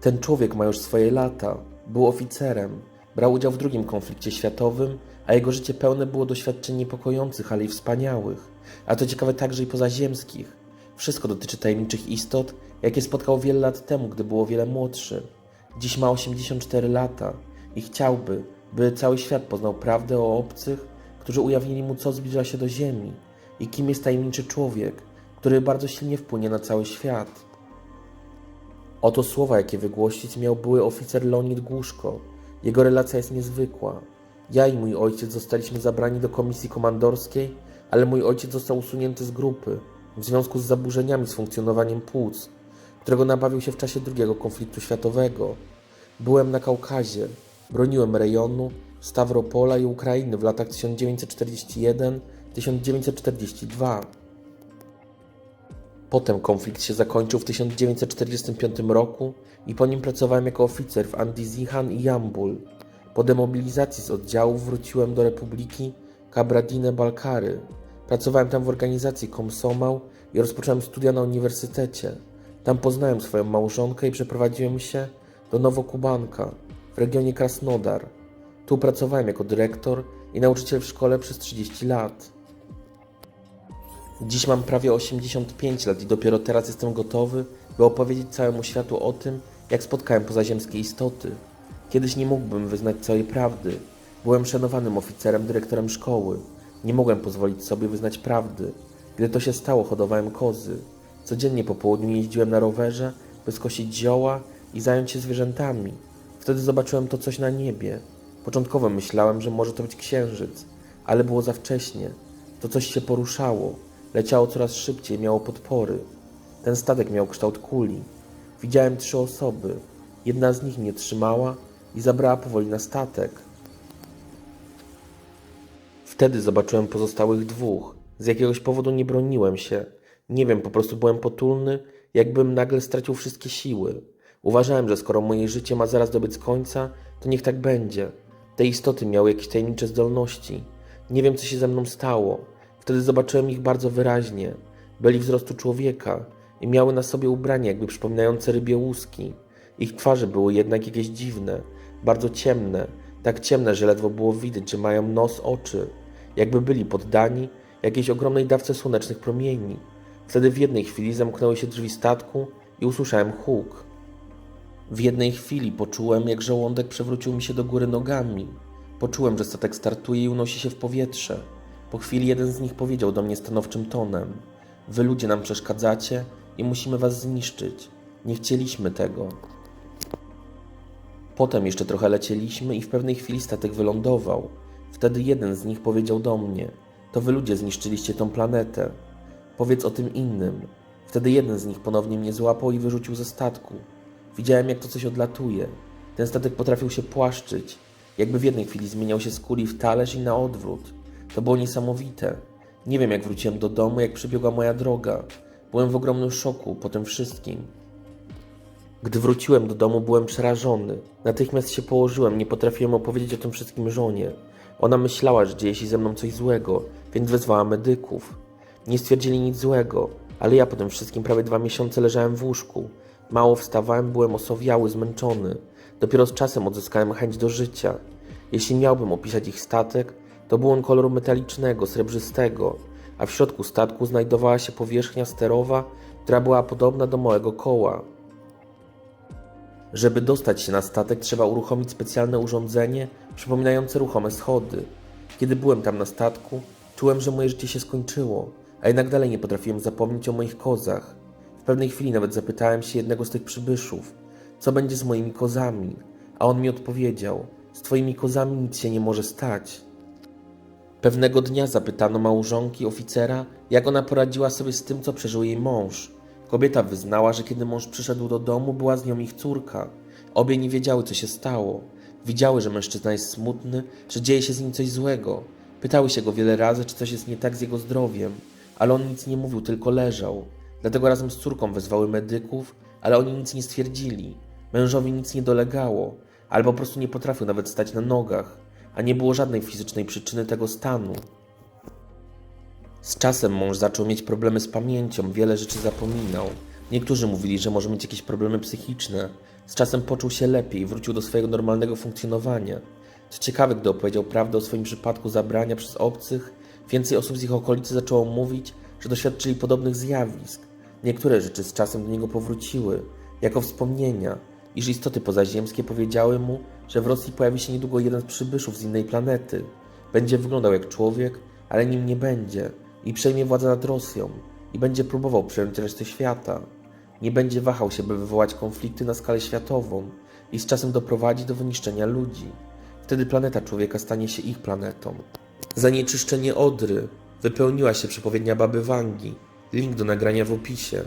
Ten człowiek ma już swoje lata. Był oficerem. Brał udział w drugim konflikcie światowym, a jego życie pełne było doświadczeń niepokojących, ale i wspaniałych. A to ciekawe także i pozaziemskich. Wszystko dotyczy tajemniczych istot, jakie spotkał wiele lat temu, gdy był o wiele młodszy. Dziś ma 84 lata i chciałby, by cały świat poznał prawdę o obcych, którzy ujawnili mu, co zbliża się do Ziemi i kim jest tajemniczy człowiek, który bardzo silnie wpłynie na cały świat. Oto słowa, jakie wygłosić miał były oficer Leonid Głuszko. Jego relacja jest niezwykła. Ja i mój ojciec zostaliśmy zabrani do komisji komandorskiej, ale mój ojciec został usunięty z grupy w związku z zaburzeniami z funkcjonowaniem płuc, którego nabawił się w czasie drugiego konfliktu światowego. Byłem na Kaukazie, broniłem rejonu, Stawropola i Ukrainy w latach 1941-1942. Potem konflikt się zakończył w 1945 roku i po nim pracowałem jako oficer w Andizihan i Jambul. Po demobilizacji z oddziałów wróciłem do Republiki Kabradine-Balkary. Pracowałem tam w organizacji Komsomał i rozpocząłem studia na uniwersytecie. Tam poznałem swoją małżonkę i przeprowadziłem się do Nowokubanka w regionie Krasnodar. Tu pracowałem jako dyrektor i nauczyciel w szkole przez 30 lat. Dziś mam prawie 85 lat i dopiero teraz jestem gotowy, by opowiedzieć całemu światu o tym, jak spotkałem pozaziemskie istoty. Kiedyś nie mógłbym wyznać całej prawdy. Byłem szanowanym oficerem, dyrektorem szkoły. Nie mogłem pozwolić sobie wyznać prawdy. Gdy to się stało, hodowałem kozy. Codziennie po południu jeździłem na rowerze, by skosić zioła i zająć się zwierzętami. Wtedy zobaczyłem to coś na niebie. Początkowo myślałem, że może to być księżyc, ale było za wcześnie. To coś się poruszało. Leciało coraz szybciej, miało podpory. Ten statek miał kształt kuli. Widziałem trzy osoby. Jedna z nich mnie trzymała i zabrała powoli na statek. Wtedy zobaczyłem pozostałych dwóch. Z jakiegoś powodu nie broniłem się. Nie wiem, po prostu byłem potulny, jakbym nagle stracił wszystkie siły. Uważałem, że skoro moje życie ma zaraz dobiec końca, to niech tak będzie. Te istoty miały jakieś tajemnicze zdolności. Nie wiem, co się ze mną stało. Wtedy zobaczyłem ich bardzo wyraźnie. Byli wzrostu człowieka i miały na sobie ubrania jakby przypominające rybie łuski. Ich twarze były jednak jakieś dziwne, bardzo ciemne, tak ciemne, że ledwo było widać, że mają nos, oczy, jakby byli poddani jakiejś ogromnej dawce słonecznych promieni. Wtedy w jednej chwili zamknęły się drzwi statku i usłyszałem huk. W jednej chwili poczułem, jak żołądek przewrócił mi się do góry nogami. Poczułem, że statek startuje i unosi się w powietrze. Po chwili jeden z nich powiedział do mnie stanowczym tonem: Wy ludzie nam przeszkadzacie i musimy was zniszczyć. Nie chcieliśmy tego. Potem jeszcze trochę lecieliśmy i w pewnej chwili statek wylądował. Wtedy jeden z nich powiedział do mnie: To wy ludzie zniszczyliście tą planetę. Powiedz o tym innym. Wtedy jeden z nich ponownie mnie złapał i wyrzucił ze statku. Widziałem, jak to coś odlatuje. Ten statek potrafił się płaszczyć, jakby w jednej chwili zmieniał się z kuli w talerz i na odwrót. To było niesamowite. Nie wiem, jak wróciłem do domu, jak przebiegła moja droga. Byłem w ogromnym szoku po tym wszystkim. Gdy wróciłem do domu, byłem przerażony. Natychmiast się położyłem, nie potrafiłem opowiedzieć o tym wszystkim żonie. Ona myślała, że dzieje się ze mną coś złego, więc wezwała medyków. Nie stwierdzili nic złego, ale ja po tym wszystkim prawie dwa miesiące leżałem w łóżku. Mało wstawałem, byłem osowiały, zmęczony. Dopiero z czasem odzyskałem chęć do życia. Jeśli miałbym opisać ich statek, to był on koloru metalicznego, srebrzystego, a w środku statku znajdowała się powierzchnia sterowa, która była podobna do małego koła. Żeby dostać się na statek, trzeba uruchomić specjalne urządzenie przypominające ruchome schody. Kiedy byłem tam na statku, czułem, że moje życie się skończyło, a jednak dalej nie potrafiłem zapomnieć o moich kozach. W pewnej chwili nawet zapytałem się jednego z tych przybyszów, co będzie z moimi kozami, a on mi odpowiedział: Z twoimi kozami nic się nie może stać. Pewnego dnia zapytano małżonki oficera, jak ona poradziła sobie z tym, co przeżył jej mąż. Kobieta wyznała, że kiedy mąż przyszedł do domu, była z nią ich córka. Obie nie wiedziały, co się stało. Widziały, że mężczyzna jest smutny, że dzieje się z nim coś złego. Pytały się go wiele razy, czy coś jest nie tak z jego zdrowiem, ale on nic nie mówił, tylko leżał. Dlatego razem z córką wezwały medyków, ale oni nic nie stwierdzili. Mężowi nic nie dolegało, albo po prostu nie potrafił nawet stać na nogach, a nie było żadnej fizycznej przyczyny tego stanu. Z czasem mąż zaczął mieć problemy z pamięcią, wiele rzeczy zapominał. Niektórzy mówili, że może mieć jakieś problemy psychiczne. Z czasem poczuł się lepiej i wrócił do swojego normalnego funkcjonowania. Co ciekawe, gdy opowiedział prawdę o swoim przypadku zabrania przez obcych, więcej osób z ich okolicy zaczęło mówić, że doświadczyli podobnych zjawisk. Niektóre rzeczy z czasem do niego powróciły, jako wspomnienia, iż istoty pozaziemskie powiedziały mu, że w Rosji pojawi się niedługo jeden z przybyszów z innej planety. Będzie wyglądał jak człowiek, ale nim nie będzie i przejmie władzę nad Rosją i będzie próbował przejąć resztę świata. Nie będzie wahał się, by wywołać konflikty na skalę światową i z czasem doprowadzić do wyniszczenia ludzi. Wtedy planeta człowieka stanie się ich planetą. Zanieczyszczenie Odry wypełniła się przepowiednia baby Wangi. Link do nagrania w opisie.